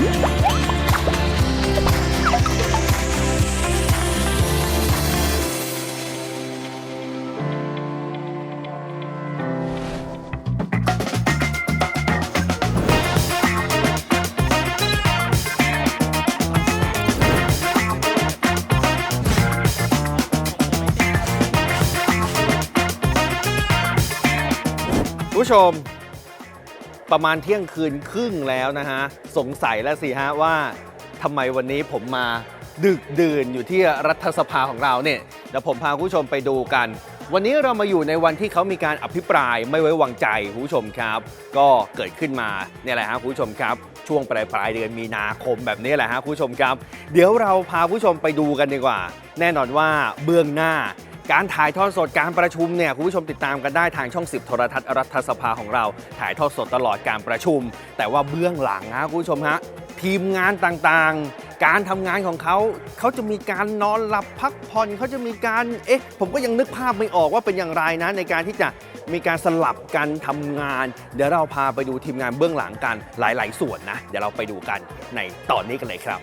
ผู้ชม ประมาณเที่ยงคืนครึ่งแล้วนะฮะ สงสัยแล้วสิฮะว่าทำไมวันนี้ผมมาดึกดื่นอยู่ที่รัฐสภาของเราเนี่ยเดี๋ยวผมพาคุณผู้ชมไปดูกัน วันนี้เรามาอยู่ในวันที่เขามีการอภิปรายไม่ไว้วางใจคุณผู้ชมครับ ก็เกิดขึ้นมาเนี่ยแหละฮะคุณผู้ชมครับ ช่วงปลายปลายเดือนมีนาคมแบบนี้แหละฮะคุณผู้ชมครับ เดี๋ยวเราพาผู้ชมไปดูกันดีกว่า แน่นอนว่าเบื้องหน้า การถ่ายทอดสดการประชุมเนี่ยคุณผู้ชมติดตามกันได้ทางช่อง 10 โทรทัศน์รัฐสภาของเรา ถ่ายทอดสดตลอดการประชุม แต่ว่าเบื้องหลังนะคุณผู้ชมฮะทีมงานต่างๆ การทำงานของเขาเขาจะมีการนอนหลับพักผ่อนเขาจะมีการเอ๊ะผมก็ยังนึกภาพไม่ออกว่าเป็นอย่างไรนะในการที่จะมีการสลับกันทำงาน เดี๋ยวเราพาไปดูทีมงานเบื้องหลังกันหลาย ๆ ส่วนนะ เดี๋ยวเราไปดูกันในตอนนี้กันเลยครับ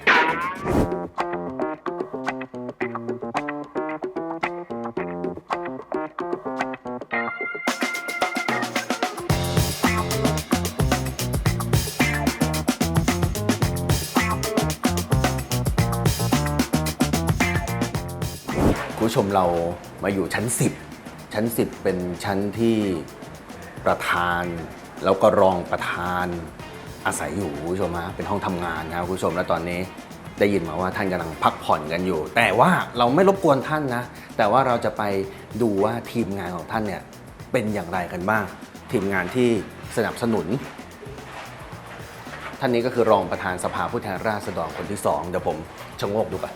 ชมเรามาอยู่ชั้น 10 ชั้น 10 เป็นชั้นที่ประธาน แล้วก็รองประธานอาศัยอยู่คุณผู้ชมฮะเป็นห้องทำงานนะครับคุณผู้ชมแล้วตอนนี้ได้ยินมาว่าท่านกำลังพักผ่อนกันอยู่ แต่ว่าเราไม่รบกวนท่านนะ แต่ว่าเราจะไปดูว่าทีมงานของท่านเนี่ยเป็นอย่างไรกันบ้าง ทีมงานที่สนับสนุน ท่านนี้ก็คือรองประธานสภาผู้แทนราษฎรคนที่สองเดี๋ยวผมชะโงกดูก่อน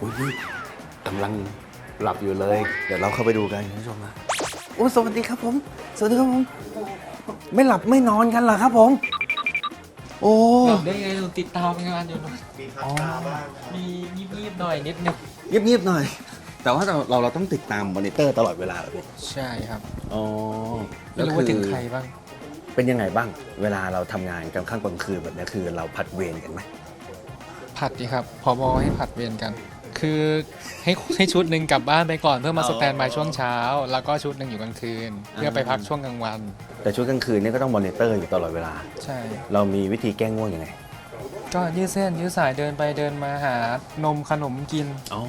อุ้ย กำลังหลับอยู่เลย เดี๋ยวเราเข้าไปดูกันคุณผู้ชมนะโอ้สวัสดีครับผม สวัสดีครับผม ไม่หลับไม่นอนกันเหรอครับผม โอ้หลับได้ไงหนูติดตามงานอยู่หนูมีงีบๆหน่อยนิดนึงเงียบๆหน่อย แต่ว่าเราเราเราต้องติดตามมอนิเตอร์ตลอดเวลาเหรอพี่ใช่ครับอ๋อไม่รู้ว่าถึงใครบ้าง เป็นยังไงบ้าง เวลาเราทำงานกลางค่ำกลางคืนแบบนี้คือเราผัดเวรกันไหมผัดดีครับพอบอให้ผัดเวรกัน คือให้ให้ชุดหนึ่งกลับบ้านไปก่อนเพื่อมาอ๋อสแตนบายช่วงเช้า แล้วก็ชุดหนึ่งอยู่กลางคืน เพื่อไปพักช่วงกลางวัน แต่ช่วงกลางคืนนี่ก็ต้องมอนิเตอร์อยู่ตลอดเวลา ใช่ เรามีวิธีแก้ง่วงยังไง ก็ยืดเส้นยืดสายเดินไปเดินมาหานมขนมกิน อ๋อ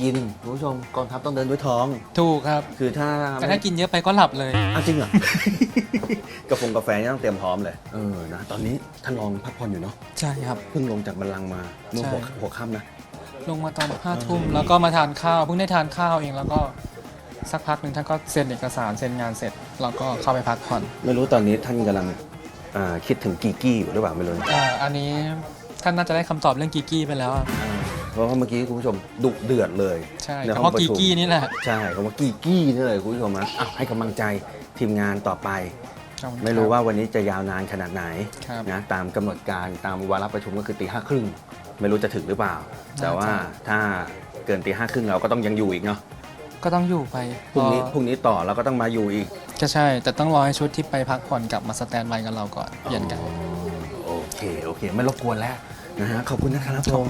กินคุณผู้ชมกองทัพต้องเดินด้วยท้อง ถูกครับ คือถ้าแต่ถ้ากินเยอะไปก็หลับเลยอ้าวจริงเหรอ กาแฟกาแฟนี่ต้องเตรียมพร้อมเลย เออนะตอนนี้ท่านรองพักผ่อนอยู่เนาะ ใช่ครับ เพิ่งลงจากบัลลังก์มาเมื่อใช่หัวหัวค่ำนะ ลงมาตอนห้าทุ่มแล้วก็มาทานข้าวเพิ่งได้ทานข้าวเองแล้วก็สักพักหนึ่งท่านก็เซ็นเอกสารเซ็นงานเสร็จแล้วก็เข้าไปพักผ่อนไม่รู้ตอนนี้ท่านกำลังอ่าคิดถึงกีกี้อยู่หรือเปล่าไม่รู้อ่าอันนี้ท่านน่าจะได้คำตอบเรื่องกีกี้ไปแล้วอะเพราะว่าเมื่อกี้คุณผู้ชมดุเดือดเลยใช่ในแต่ห้เพองราะประกีชุมกี้นี่แหละใช่คำว่ากีกี้นี่เลยคุณผู้ชมนะอะให้กำลังใจทีมงานต่อไป ขอบคุณไม่รู้คบว่าวันนี้จะยาว นานขนาดไหนครับ นะตามกำหนดการตามวาระประชุมก็คือตีห้าครึ่ง ไม่รู้จะถึงหรือเปล่า แต่ว่าถ้าเกินตีห้าครึ่งเราก็ต้องยังอยู่อีกเนาะก็ต้องอยู่ไปพรุ่งนี้รอพรุ่งนี้ต่อเราก็ต้องมาอยู่อีกก็ใช่ แต่ต้องรอให้ชุดที่ไปพักผ่อนกลับมาสแตนบายกับเราก่อนเปลี่ยนกัน โอเคโอเค ไม่รบกวนแล้วนะฮะขอบคุณนะครับผม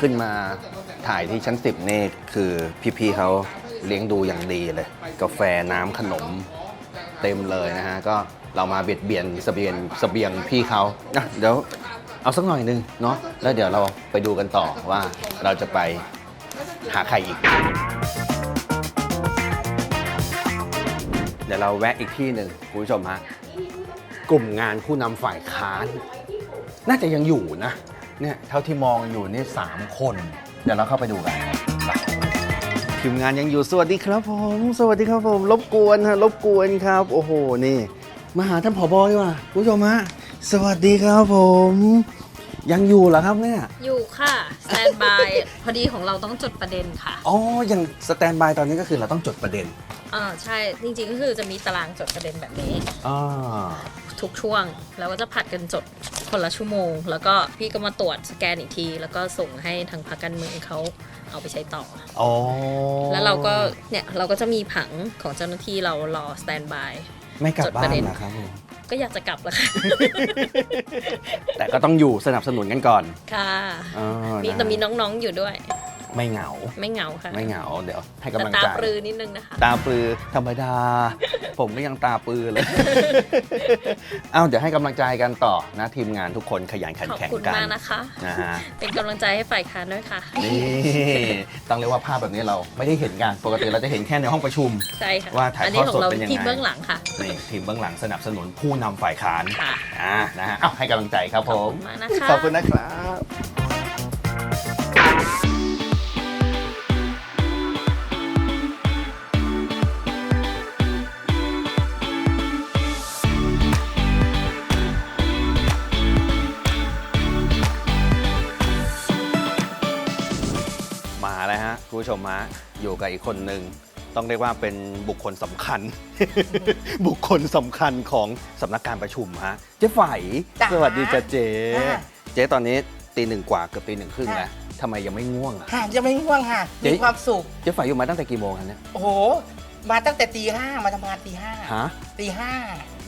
ขึ้นมาถ่ายที่ชั้น10นี่คือพี่ๆเขาเลี้ยงดูอย่างดีเลย กาแฟน้ำขนมเต็มเลยนะฮะ ก็เรามาเบียดเบียนเสบียงเสบียงพี่เขาอะเดี๋ยว เอาสักหน่อยหนึงเนาะแล้วเดี๋ยวเราไปดูกันต่อว่าเราจะไปหาใครอีก เดี๋ยวเราแวะอีกที่หนึ่งคุณผู้ชมฮะกลุ่มงานผู้นำฝ่ายค้าน น่าจะยังอยู่นะเนี่ยเท่าที่มองอยู่นี่สามคน เดี๋ยวเราเข้าไปดูกันทีมงานยังอยู่สวัสดีครับผม สวัสดีครับผม รบกวนฮะรบกวนครับ โอ้โหนี่มาหาท่านผอบดีกว่าคุณผู้ชมฮะ สวัสดีครับผม ยังอยู่เหรอครับเนี่ยอยู่ค่ะสแตนบาย พอดีของเราต้องจดประเด็นค่ะอ๋อยังสแตนบายตอนนี้ก็คือเราต้องจดประเด็นอ่าใช่จริงๆก็คือจะมีตารางจดประเด็นแบบนี้ อ่าทุกช่วงแล้วก็จะผัดกันจดคนละชั่วโมง แล้วก็พี่ก็มาตรวจสแกนอีกที แล้วก็ส่งให้ทางพรรคการเมืองเขาเอาไปใช้ต่อ อ๋อแล้วเราก็เนี่ยเราก็จะมีผังของเจ้าหน้าที่เรารอสแตนบาย ไม่กลับจดบ้าประนเด็นนะครับผมก็อยากจะกลับแล้วค่ะ แต่ก็ต้องอยู่สนับสนุนกันก่อนค่ะอ๋อมีนะแต่มีน้องๆอยู่ด้วย ไม่เหงา ไม่เหงาค่ะไม่เหงา เดี๋ยวให้แต่กำลังตาใจปรือนิดนึงนะคะ ตาปลือธรรมดา ผมก็ยังตาปลือเลย เอ้าเดี๋ยวให้กำลังใจกันต่อนะทีมงานทุกคนขยันขันขอบแข็งคุณกันมากนะคะ นะฮะเป็นกำลังใจให้ฝ่ายค้านด้วยค่ะ นี่ต้องเรียกว่าภาพแบบนี้เราไม่ได้เห็นกันปกติเราจะเห็นแค่ในห้องประชุม ใช่ค่ะว่าถ่ายอันนี้ทอดของสดเราเป็นยังไง ทีมเบื้องหลังค่ะ นี่ทีมเบื้องหลังสนับสนุนผู้นำฝ่ายค้านค่ะ อ่านะฮะเอ้าให้กำลังใจครับผขอบม คุณมากนะคะ ขอบคุณนะครับ ฮะคุณผู้ชมฮะอยู่กับอีกคนหนึ่งต้องเรียกว่าเป็นบุคคลสำคัญ บุคคลสำคัญของสำนักการประชุมฮะเจ๊ไฝจ้ะสวัสดีจ้ะเจ๊ค่ะเจ๊ตอนนี้ตีหนึ่งกว่าเกือบตีหนึ่งครึ่งค่ะแล้วทำไมยังไม่ง่วงอะ ค่ะจะไม่ง่วงค่ะเจ๊มีความสุข เจ๊ไฝอยู่มาตั้งแต่กี่โมงคะเนี่ยโอ้โห มาตั้งแต่ตีห้ามาทำงานตีห้าฮะตีห้า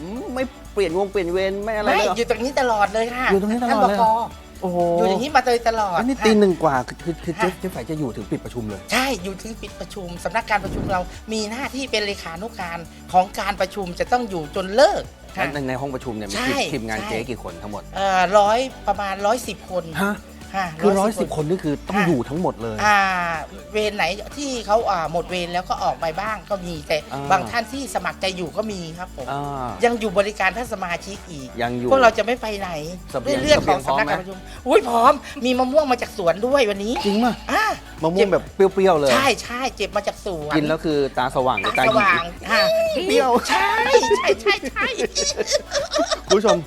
อืมไม่เปลี่ยนวงเปลี่ยนเวรไม่อะไรไม่เลยเหรอ อยู่ตรงนี้ตลอดเลยค่ะอยู่ตรงนี้ตลอดเลยท่านเหรบอก โอ้โหอยู่อย่างนี้มาโดยตลอดอันนี้ค่ะตีหนึ่งกว่าคือคือคือเจ๊ค่ะเจ๊ไฝจะอยู่ถึงปิดประชุมเลย ใช่อยู่ที่ปิดประชุมสำนักการประชุมเรามีหน้าที่เป็นเลขานุการของการประชุมจะต้องอยู่จนเลิกค่ะ ในในห้องประชุมเนี่ยมีใช่ทีมทีมงานใช่ เจ๊กี่คนทั้งหมด เอ่อร้อยประมาณร้อยสิบคน ฮะค่ะคือร้อยสิบ110คนนี่คือต้องค่ะอยู่ทั้งหมดเลย อ่าเวรไหนที่เขาอ่าหมดเวรแล้วก็ออกไปบ้างก็มีแต่อ่า บางท่านที่สมัครใจอยู่ก็มีครับผมอ่า ยังอยู่บริการท่านสมาชิกอีกยังอยู่พวกเราจะไม่ไปไหนเสบียงเรื่องของเสบียงพร้อมสำนักไหม การประชุมอุ้ยพร้อม มีมะม่วงมาจากสวนด้วยวันนี้จริงป่ะอ่ามะม่วงแบบเปรี้ยวๆเลย ใช่ใช่เจ็บมาจากสวน กินแล้วคือตาสว่างหรือตาตาสหยีว่างค่ะเปรี้ยว ใช่ใช่ใช่ใช่ คุณผู้ชม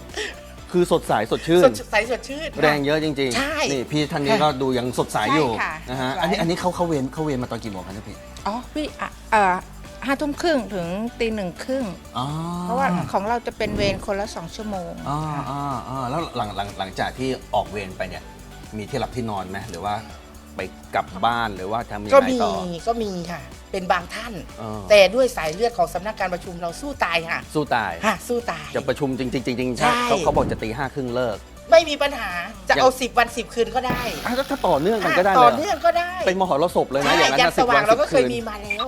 คือสดใสสดชื่สนดใสสดชื่นแรงเยอะจริงใช่นี่พี่ท่านนี้ก็ดูยังสดใสอยู่ใช่ค่ะนะฮะ สดใส อันนี้อันนี้เขาเขาเวรเขาเวรมาตอนกี่โมงครับเนี่ยพี่ อ๋อพี่อะเอ่อห้าทุ่มครึ่งถึงตีหนึ่งครึ่งอ๋อเพราะว่าของเราจะเป็นเวรคนละสองชั่วโมงอ๋ออ๋ออ๋อแล้วหลังหลังหลังจากที่ออกเวรไปเนี่ย มีที่หลับที่นอนไหมหรือว่า ไปกลับบ้านหรือว่าทำยังก็ไงมีต่อก็มีค่ะ เป็นบางท่าน เออแต่ด้วยสายเลือดของสำนักการประชุมเราสู้ตายค่ะสู้ตาย ฮะสู้ตาย จะประชุมจริงๆจริงๆใช่ เขาเขาบอกจะตีห้าครึ่งเลิก ไม่มีปัญหาจะยังเอาสิบวันสิบคืนก็ได้อะแล้วถ้าต่อเนื่องกันก็ได้ต่อเลยเนื่องก็ได้เป็นมหรสพเลยนะใช่อย่างนั้นยันนะสสิบว่าวังนเราสิก็บเคคืยนมีมาแล้ว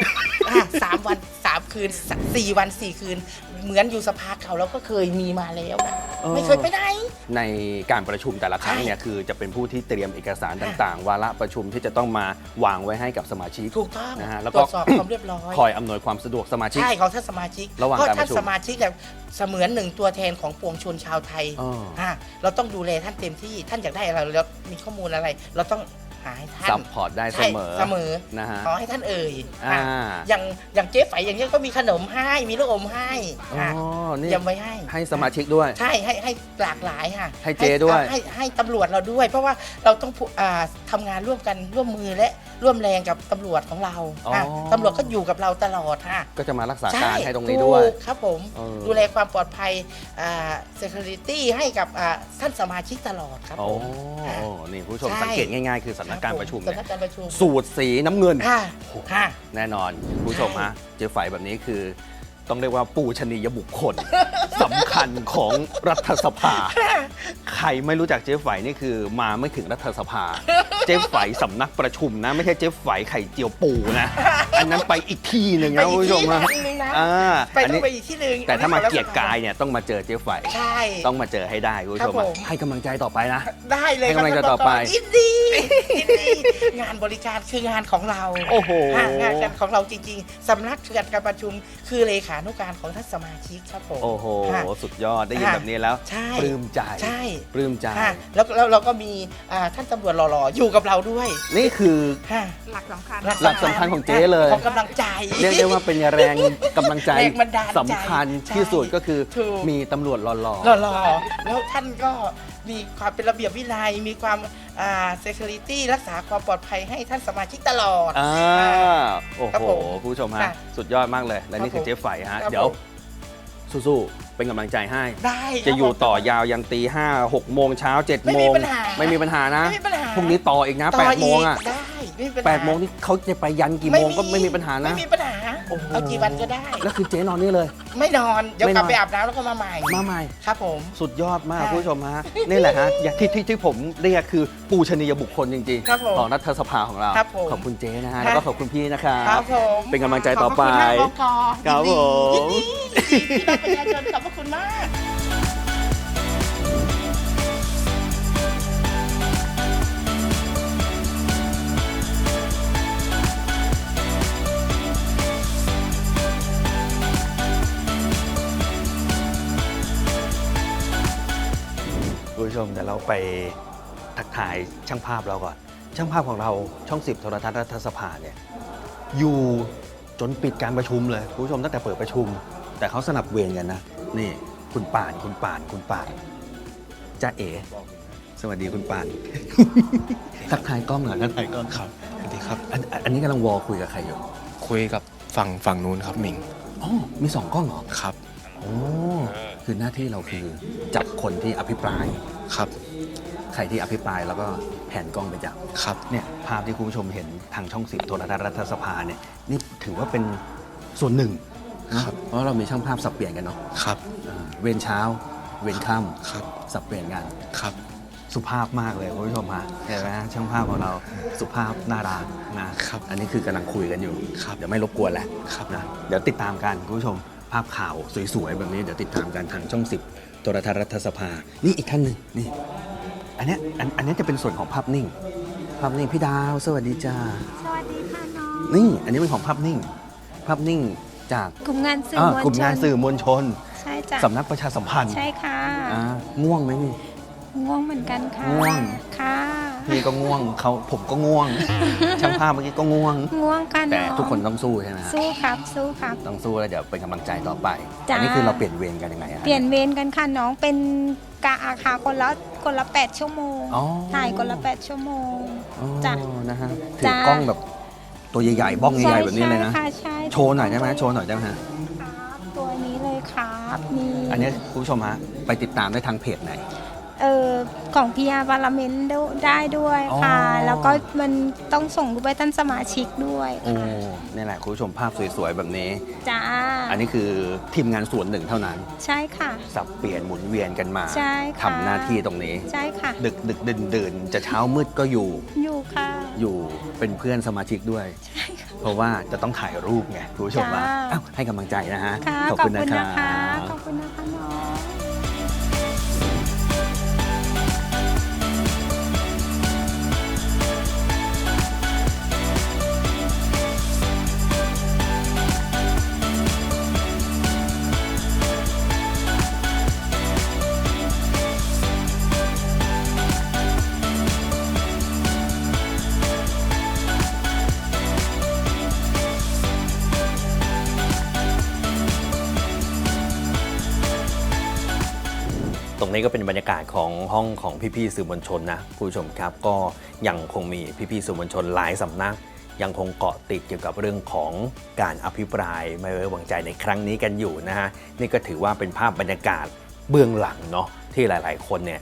อะสามวันสามคืนสี่วันสี่คืน เหมือนอยู่สภาเก่าเราก็เคยมีมาแล้วนะเออไม่เคยไปไหน ในการประชุมแต่ละครั้งใช่เนี่ยคือจะเป็นผู้ที่เตรียมเอกสารค่ะต่างๆ วาระประชุมที่จะต้องมาวางไว้ให้กับสมาชิกถูกต้องนะฮะแล้วตก็รวจสอบความเรียบร้อยคอยอำนวยความสะดวกสมาชิก ใช่ของท่านสมาชิกระหว่างเพราะการปท่านระชุมสมาชิกแบบเสมือนหนึ่งตัวแทนของปวงชนชาวไทยอ๋ออะเราต้องดูแลท่านเต็มที่ท่านอยากได้อะไรเรามีข้อมูลอะไร เราต้อง หาให้ท่านซัพพอร์ตได้เสใช่มอเสมอนะฮะ ขอให้ท่านเอ่ยอ่าอะอย่างอย่างเจ๊ไฝอย่างเงี้ยก็มีขนมให้มีลูกอมให้อ๋อ อะนี่เตรียมไว้ให้ ให้สมาชิกด้วย ใช่ให้ให้หลากหลายค่ะให้เจ๊ด้วย ให้ให้ตำรวจเราด้วย เพราะว่าเราต้องพูอ่าทำงานร่วมกันร่วมมือและร่วมแรงกับตำรวจของเราค่ะอ๋อตำรวจก็อยู่กับเราตลอดค่ะก็จะมารักษาใช่การให้ตรงนี้ด้วย ถูกครับผม เออ ดูแลความปลอดภัยอ่า security ให้กับอ่าท่านสมาชิกตลอดครับโอ้ผม ค่ะนี่ผู้ชมใช่ สังเกตง่ายๆ คือสำนักการประชุมคบเนี่ยสำนักการประชุมสูตรสีน้ำเงิน ค่ะค่ะ แน่นอนคุณผู้ชมฮะเจ๊ไฝแบบนี้คือ ต้องเรียกว่าปูชนียบุคคล สำคัญของรัฐสภา ใครไม่รู้จักเจ๊ไฝนี่คือมาไม่ถึงรัฐสภา เจ๊ไฝสำนักประชุมนะ ไม่ใช่เจ๊ไฝไข่เจียวปูนะ อันนั้นไปอีกที่หนึ่งนะคุณผู้ชมนะ อ่าไปอันต้อนี้ งไปอีกที่หนึ่งแต่ถ้ามาอันนี้เกียรติกายเนี่ยต้องมาเจอเจ๊ไฝใช่ ต้องมาเจอให้ได้คุณผู้ชมครับฮะผม ให้กำลังใจต่อไปนะ ได้เลยให้กำลังใจครับต่อไป ยินดียินดี งานบริการคืองานของเราโอ้โหค่ะงานของเราจริงๆสำนักจัดการประชุมคือเลขานุการของท่านสมาชิกครับผมโอ้โห ค่ะ สุดยอดได้ยินค่ะแบบนี้แล้วใช่ ปลื้มใจใช่ปลื้มใจ ค่ะแล้วแล้วเราก็มีอ่าท่านตำรวจหล่อๆอยู่กับเราด้วยนี่คือค่ะ หลักสำคัญ หลักสำคัญของเจ๊เลย ของกำลังใจ เรียกได้ว่าเป็นแรงกำลังใจแรงบันดาลใจสำคัญใช่ที่สุดก็คือถูก มีตำรวจหล่อ หล่อๆแล้วท่านก็มีความเป็นระเบียบวินัย มีความอ่า security รักษาความปลอดภัยให้ท่านสมาชิกตลอดๆอ่าโอ้ครับโหผมคุณผู้ชมฮะค่ะสุดยอดมากเลย และนี่ครับคือเจ๊ไฝฮะ ครับเดี๋ยวผมสู้ๆเป็นกำลังใจให้ ได้จะอยู่ต่อครับยาวยันตีห้าหกโมงเช้าเจ็ดไม่โมมีงปัญหาไม่มีปัญหานะไม่มีปัญหา พรุ่งนี้ต่ออีกนะต่แปดกโมงอะได้ไม่มีปัญหาแปดโมงนี่เขาจะไปยันกี่โมงก็ไม่มีปัญหานะ ไม่มีปัญหาโเอากี่วันก็ได้ แล้วคือเจ๊นอนนี่เลย ไม่นอน เดี๋ยวไม่กนลัอบนไปอาบน้ำแล้วก็มาใหม่ มาใหม่ ครับผม สุดยอดมากค่ะคุณผู้ชมฮะ นี่แหละฮะอย่างที่ที่ที่ผมเรียกคือปูชนียบุคคลจริงครับผมของรัฐสภาของเรา ครับผมขอบคุณเจ๊นะฮะครับแล้วก็ขอบคุณพี่นะครับครับผมเป็นกำลังใจต่อไปขบคุณมากครับยินดีผมยินดียินดีที่ได้ประชาชนขอบพระคุณมาก คุณผู้ชมเดี๋ยวเราไปทักทายช่างภาพเราก่อน ช่างภาพของเราช่องสิบโทรทัศน์รัฐสภาเนี่ยอยู่จนปิดการประชุมเลยคุณผู้ชมตั้งแต่เปิดประชุม แต่เขาสนับเวรกันนะนี่คุณป่านคุณป่านคุณป่านจ้าเอ๋สวัสดีคุณป่านทักทายกล้องหน่อยทักทายกล้องครับสวัสดีครับอันอันอันนี้กำลังวอลคุยกับใครอยู่ คุยกับฝั่งฝั่งนู้นครับหมิงอ๋อมีสองกล้องเหรอครับ โอ้คือหน้าที่เราคือจับคนที่อภิปราย ครับ ใครที่อภิปรายแล้วก็แผนกล้องไปจับครับ เนี่ยภาพที่คุณผู้ชมเห็นทางช่องสิบโทรทัศน์รัฐสภาเนี่ยนี่ถือว่าเป็นส่วนหนึ่งนะครับ เพราะเรามีช่างภาพสับเปลี่ยนกันเนาะครับ อ่าเวรเช้า เวรค่ครับำสับเปลี่ยนกันครับ สุภาพมากเลยคุณผู้ชมฮะเห็นไหมช่างภาพของเราสุภาพน่ารักนะครับอันนี้คือกำลังคุยกันอยู่ครับเดี๋ยวไม่รบกวนแหละครับนะเดี๋ยวติดตามกันคุณผู้ชม ภาพข่าวสวยๆ แบบนี้เดี๋ยวติดตามกันทางช่องสิบโทรทัศน์รัฐสภา นี่อีกท่านหนึ่งนี่ อันเนี้ยอันอันเนี้ยจะเป็นส่วนของภาพนิ่ง ภาพนิ่งพี่ดาว สวัสดีจ้าสวัสดีค่ะน้องนี่ อันนี้เป็นของภาพนิ่ง ภาพนิ่งจากกลุ่มงานสื่ออ่ามวลชนกลุ่มงานสื่อมวลชนใช่จ้ะสำนักประชาสัมพันธ์ใช่ค่ะอ่าง่วงไหมพี่ ง่วงเหมือนกันค่ะง่วง ค่ะ พี่ก็ง่วงเขาผมก็ง่วง ช่างภาพเมื่อกี้ก็ง่วง ง่วงค่ะแต่น้องทุกคนต้องสู้ใช่ไหมฮะสู้ครับสู้ครับ ต้องสู้แล้วเดี๋ยวเป็นกำลังใจต่อไป จ้า อันี้คือเราเปลี่ยนเวรกันยังไงฮะ เปลี่ยนเวรกันค่ะน้องเป็นกะอาคาคนละคนละแปดชั่วโมงอ๋อ ถ่ายคนละแปดชั่วโมง อ๋อจ้ะนะฮะถือจ้า กล้องแบบตัวใหญ่ๆบ้องใหญ่ๆแบบนี้เลยนะใช่ค่ะใช่โชว์หน่อยได้ไหมโชว์หน่อยได้ไหมฮะ ครับตัวนี้เลยครับนี่อันนี้คุณผู้ชมฮะไปติดตามได้ทางเพจไหน เออของพีอาร์บาลเมนได้ด้วยค่ะ อ๋อ แล้วก็มันต้องส่งรูปไปท่านสมาชิกด้วยโอ้ค่ะนี่แหละคุณผู้ชมภาพสวยๆ แบบนี้ จ้าอันนี้คือทีมงานส่วนหนึ่งเท่านั้น ใช่ค่ะ สับเปลี่ยนหมุนเวียนกันมาใช่ค่ะ ทำหน้าที่ตรงนี้ ใช่ค่ะ ดึกดึกดื่นดื่นจะเช้ามืดก็อยู่อยู่ค่ะ อยู่เป็นเพื่อนสมาชิกด้วยใช่ค่ะเพราะว่าจะต้องถ่ายรูปไงคุณผู้ชมว่าจ้าอ้าวให้กำลังใจนะฮะค่ะขอบคุณนะครันะคะบขอบคุณนะคะน้อง รงนี้ก็เป็นบรรยากาศของห้องของพี่ๆสื่อมวลชนนะผู้ชมครับก็ยังคงมีพี่ๆสื่อมวลชนหลายสำนัก ยังคงเกาะติดเกี่ยวกับเรื่องของการอภิปรายไม่ไว้วางใจในครั้งนี้กันอยู่นะฮะนี่ก็ถือว่าเป็นภาพบรรยากาศเบื้องหลังเนาะที่หลาย ๆ คนเนี่ย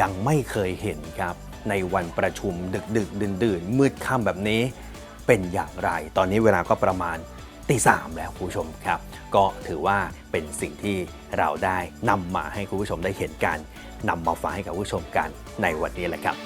ยังไม่เคยเห็นครับในวันประชุมดึกดึกดื่นดื่นๆมืดค่ำแบบนี้เป็นอย่างไร ตอนนี้เวลาก็ประมาณ ตีสามแล้วคุณผู้ชมครับ ก็ถือว่าเป็นสิ่งที่เราได้นำมาให้คุณผู้ชมได้เห็นกันนำมาฝากให้กับผู้ชมกันในวันนี้แหละครับ